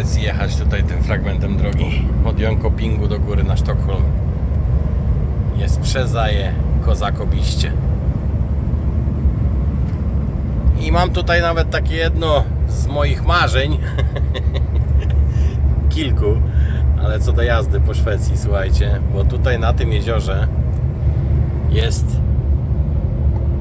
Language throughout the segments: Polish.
Szwecji jechać tutaj tym fragmentem drogi od Jönköpingu do góry na Sztokholm. Jest przezaje kozakobiście. I mam tutaj nawet takie jedno z moich marzeń. Kilku, ale co do jazdy po Szwecji, słuchajcie, bo tutaj na tym jeziorze jest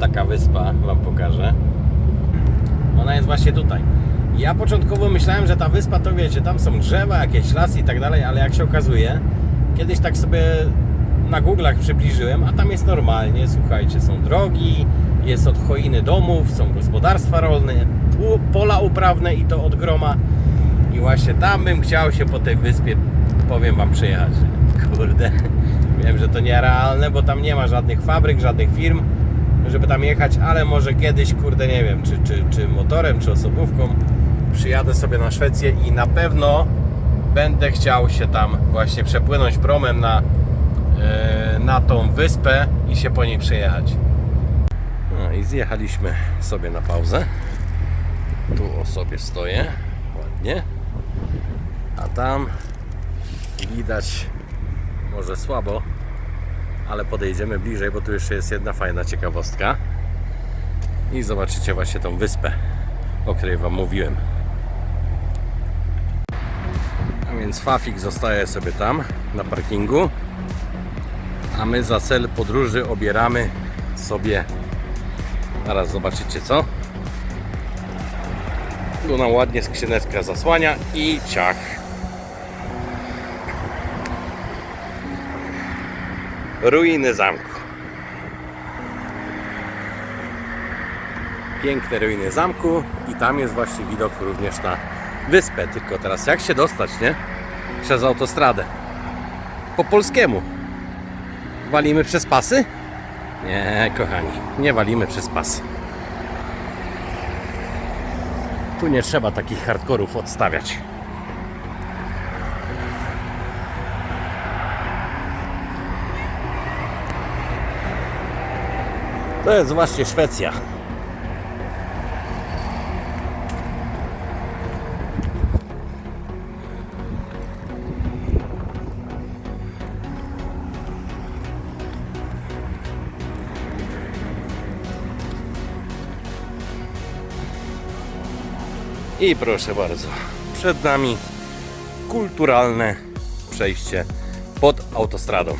taka wyspa, wam pokażę. Ona jest właśnie tutaj. Ja początkowo myślałem, że ta wyspa to wiecie, tam są drzewa, jakieś lasy i tak dalej, ale jak się okazuje, kiedyś tak sobie na Google'ach przybliżyłem, a tam jest normalnie, słuchajcie, są drogi, jest od choiny domów, są gospodarstwa rolne, pola uprawne i to od groma. I właśnie tam bym chciał się po tej wyspie, powiem wam, przejechać. Kurde, wiem, że to nierealne, bo tam nie ma żadnych fabryk, żadnych firm, żeby tam jechać, ale może kiedyś, kurde, nie wiem, czy, czy, czy motorem, czy osobówką przyjadę sobie na Szwecję i na pewno będę chciał się tam właśnie przepłynąć promem na, e, na tą wyspę i się po niej przejechać. No i zjechaliśmy sobie na pauzę. Tu o sobie stoję, ładnie. A tam widać może słabo, ale podejdziemy bliżej, bo tu jeszcze jest jedna fajna ciekawostka. I zobaczycie właśnie tą wyspę, o której Wam mówiłem. Więc Fafik zostaje sobie tam na parkingu, a my za cel podróży obieramy sobie. Zaraz zobaczycie co. Tu nam ładnie skrzyneczka zasłania i ciach. Ruiny zamku. Piękne ruiny zamku i tam jest właśnie widok również na wyspę. Tylko teraz jak się dostać, nie? Przez autostradę. Po polskiemu. Walimy przez pasy? Nie, kochani, nie walimy przez pasy. Tu nie trzeba takich hardkorów odstawiać. To jest właśnie Szwecja. I proszę bardzo, przed nami kulturalne przejście pod autostradą.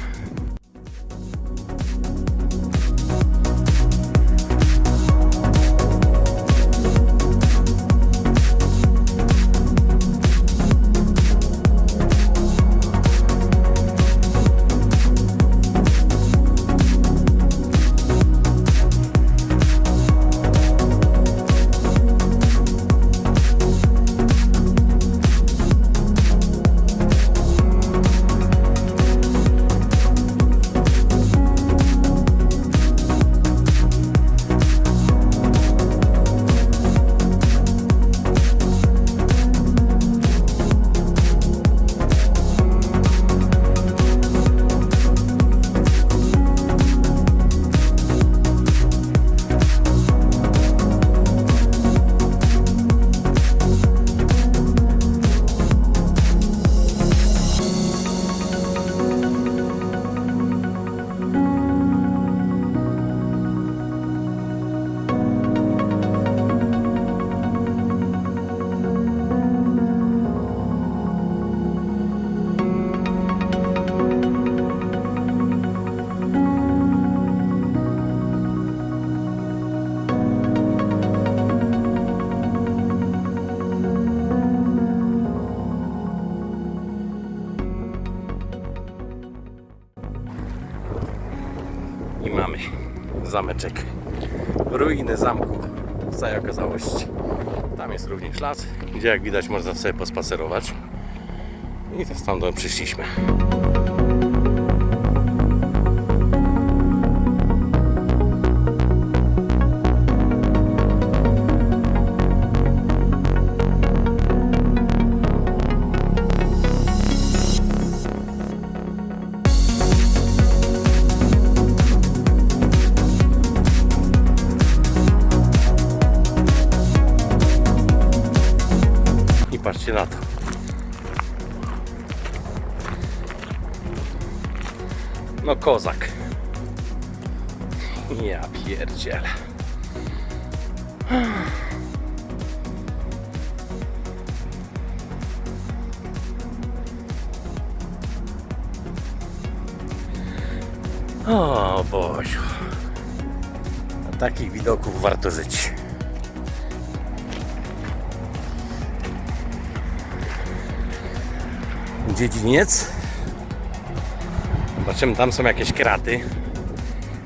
Ruiny zamku w całej okazałości. Tam jest również las, gdzie jak widać można sobie pospacerować. I to stamtąd przyszliśmy. No kozak. Ja pierdzielę. O Boziu. Na takich widoków warto żyć. Dziedziniec. Zobaczymy, tam są jakieś kraty.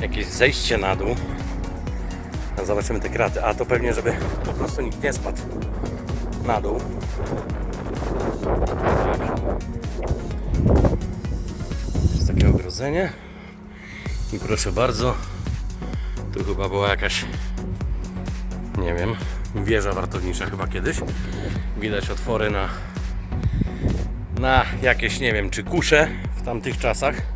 Jakieś zejście na dół. A Zobaczymy te kraty. A to pewnie, żeby po prostu nikt nie spadł na dół. Jest takie ogrodzenie. I proszę bardzo, tu chyba była jakaś, nie wiem, wieża wartownicza chyba kiedyś. Widać otwory na, na jakieś, nie wiem, czy kusze w tamtych czasach.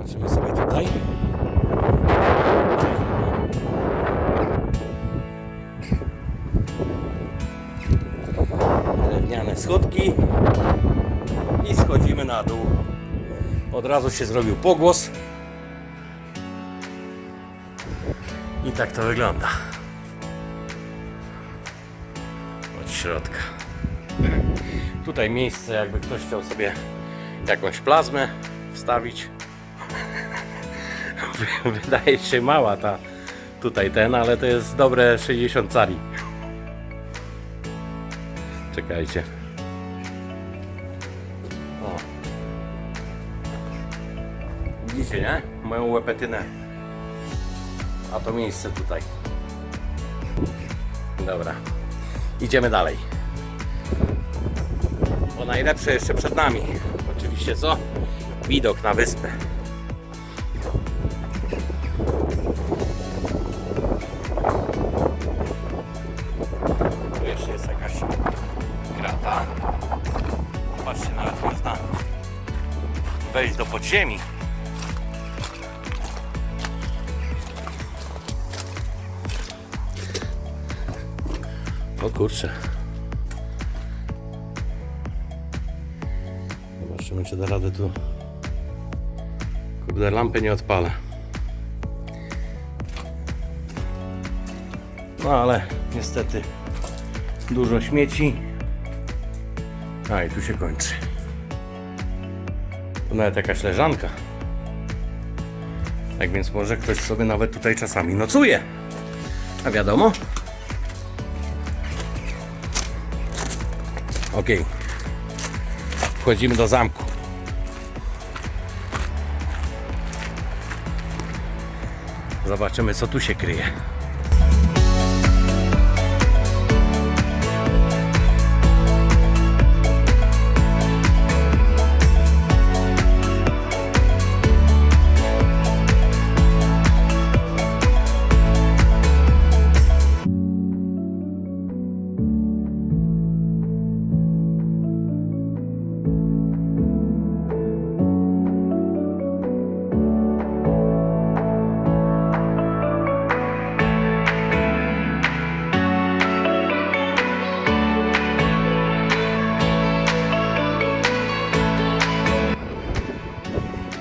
Zobaczymy sobie tutaj. Drewniane schodki i schodzimy na dół. Od razu się zrobił pogłos. I tak to wygląda. Od środka. Tutaj miejsce, jakby ktoś chciał sobie jakąś plazmę wstawić. Wydaje się mała ta tutaj ten, ale to jest dobre 60 cali. Czekajcie. O. Widzicie, nie? Moją łepetynę. A to miejsce tutaj. Dobra. Idziemy dalej. Bo najlepsze jeszcze przed nami. Oczywiście co? Widok na wyspę. Podziemi. O kurczę. Zobaczymy, czy da radę tu. Kurde, lampy nie odpalę. No ale niestety dużo śmieci. A i tu się kończy. Tu nawet jakaś leżanka. Tak więc może ktoś sobie nawet tutaj czasami nocuje. A wiadomo? Ok. Wchodzimy do zamku. Zobaczymy co tu się kryje.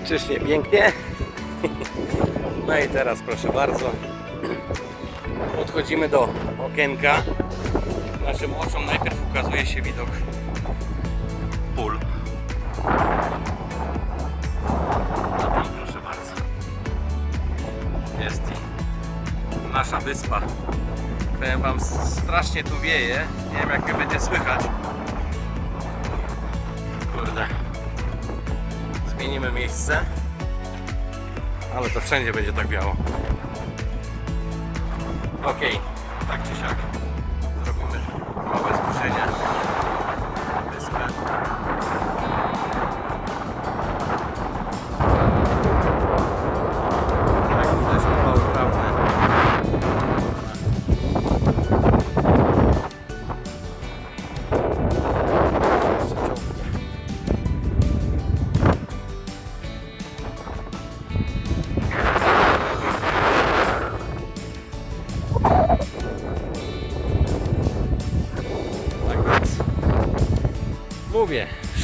Czyż nie pięknie? No i teraz proszę bardzo. Podchodzimy do okienka. Naszym oczom najpierw ukazuje się widok pól. A tam proszę bardzo. Jest nasza wyspa. Powiem wam, strasznie tu wieje. Nie wiem jak mnie będzie słychać. Kurde zmienimy miejsce. Ale to wszędzie będzie tak biało. Ok, tak czy siak. Zrobimy małe spojrzenie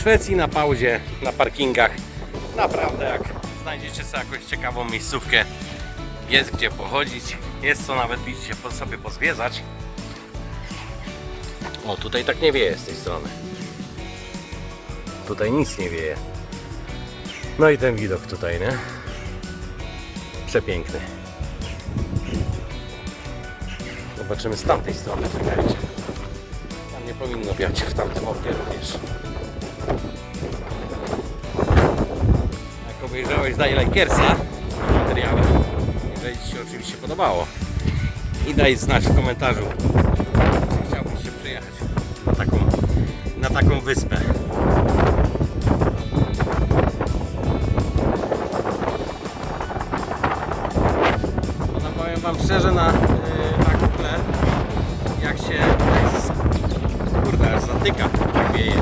Szwecji na pauzie, na parkingach Naprawdę, jak znajdziecie sobie jakąś ciekawą miejscówkę, jest gdzie pochodzić, jest co nawet widzicie po sobie pozwiedzać. O, tutaj tak nie wieje z tej strony. Tutaj nic nie wieje. No i ten widok tutaj, nie? Przepiękny. Zobaczymy z tamtej strony, czekajcie. Tam nie powinno wiać w tamtym oknie również. Obejrzałeś, daj lajkiersa materiału. Jeżeli Ci się oczywiście podobało. I daj znać w komentarzu, czy chciałbyś się przyjechać na taką, na taką wyspę. No powiem Wam szczerze, na, yy, na Google, jak się kurde, aż zatyka, jak wieje.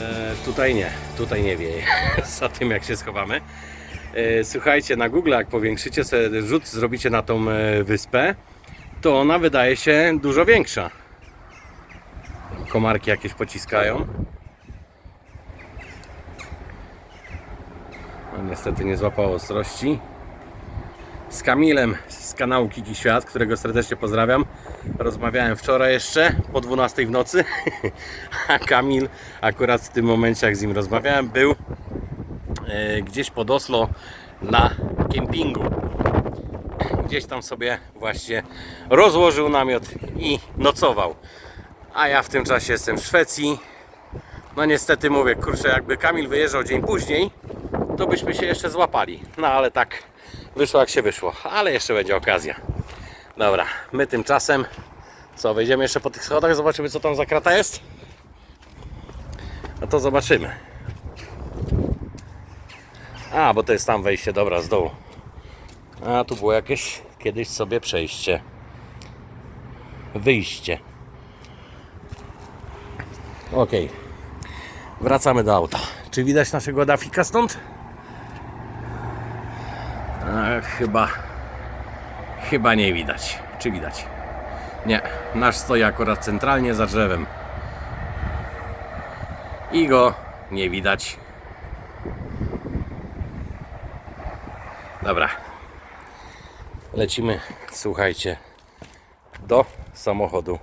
E, tutaj nie, tutaj nie wieje, za tym jak się schowamy. E, słuchajcie, na Google jak powiększycie sobie rzut, zrobicie na tą e, wyspę, to ona wydaje się dużo większa. Komarki jakieś pociskają. No, niestety nie złapało ostrości. Z Kamilem z kanału Kiki Świat, którego serdecznie pozdrawiam. Rozmawiałem wczoraj jeszcze po 12 w nocy, a Kamil akurat w tym momencie jak z nim rozmawiałem był e, gdzieś pod Oslo na kempingu. Gdzieś tam sobie właśnie rozłożył namiot i nocował. A ja w tym czasie jestem w Szwecji. No niestety mówię, kurczę, jakby Kamil wyjeżdżał dzień później, to byśmy się jeszcze złapali. No ale tak wyszło jak się wyszło, ale jeszcze będzie okazja. Dobra, my tymczasem co, wejdziemy jeszcze po tych schodach, zobaczymy co tam za krata jest? No to zobaczymy. A, bo to jest tam wejście, dobra, z dołu. A, tu było jakieś kiedyś sobie przejście. Wyjście. Ok. Wracamy do auta. Czy widać naszego Dafika stąd? Chyba. Chyba nie widać. Czy widać? Nie. Nasz stoi akurat centralnie za drzewem. I go nie widać. Dobra. Lecimy, słuchajcie, do samochodu.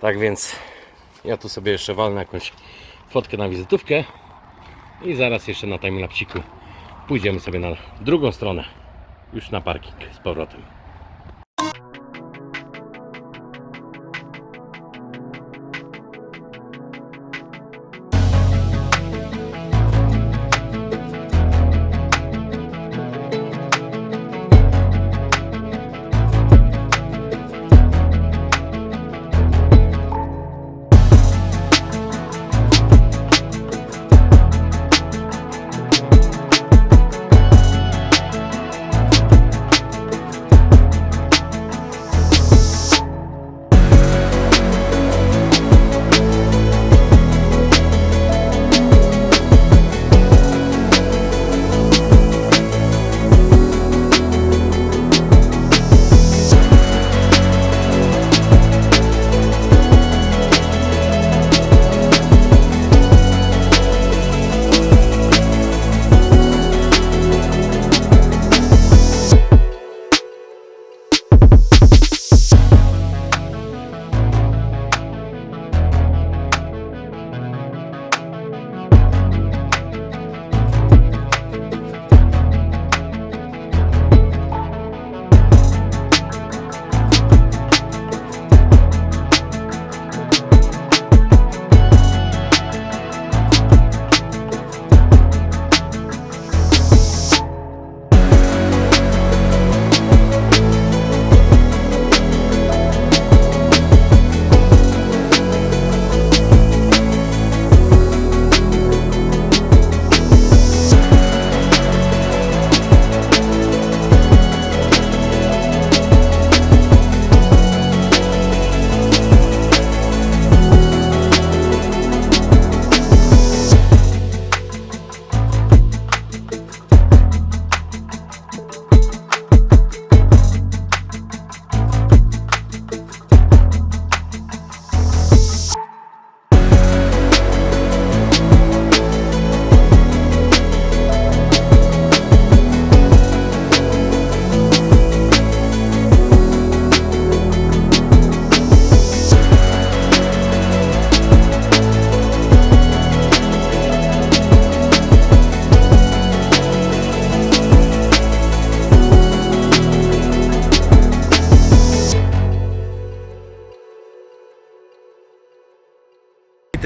Tak więc ja tu sobie jeszcze walnę jakąś fotkę na wizytówkę i zaraz jeszcze na timelapsiku pójdziemy sobie na drugą stronę, już na parking z powrotem.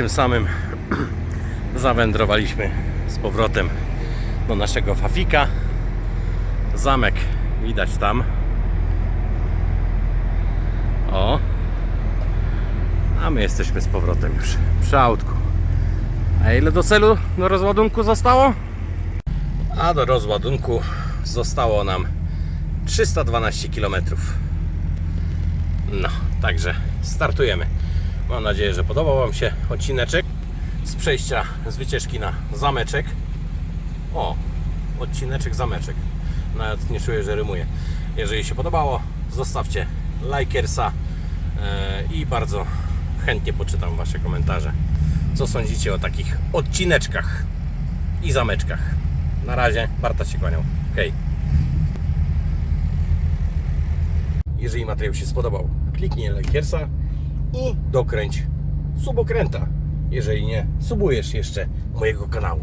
Tym samym zawędrowaliśmy z powrotem do naszego Fafika. Zamek widać tam. O. A my jesteśmy z powrotem już przy autku. A ile do celu, do rozładunku zostało? A do rozładunku zostało nam 312 km. No, także startujemy. Mam nadzieję, że podobał Wam się odcineczek z przejścia z wycieczki na zameczek. O, odcineczek zameczek. Nawet nie czuję, że rymuje. Jeżeli się podobało, zostawcie lajkersa e, i bardzo chętnie poczytam Wasze komentarze. Co sądzicie o takich odcineczkach i zameczkach? Na razie, Barta się kłaniał. Hej. Jeżeli materiał się spodobał, kliknij lajkiersa i dokręć subokręta. Jeżeli nie, subujesz jeszcze mojego kanału.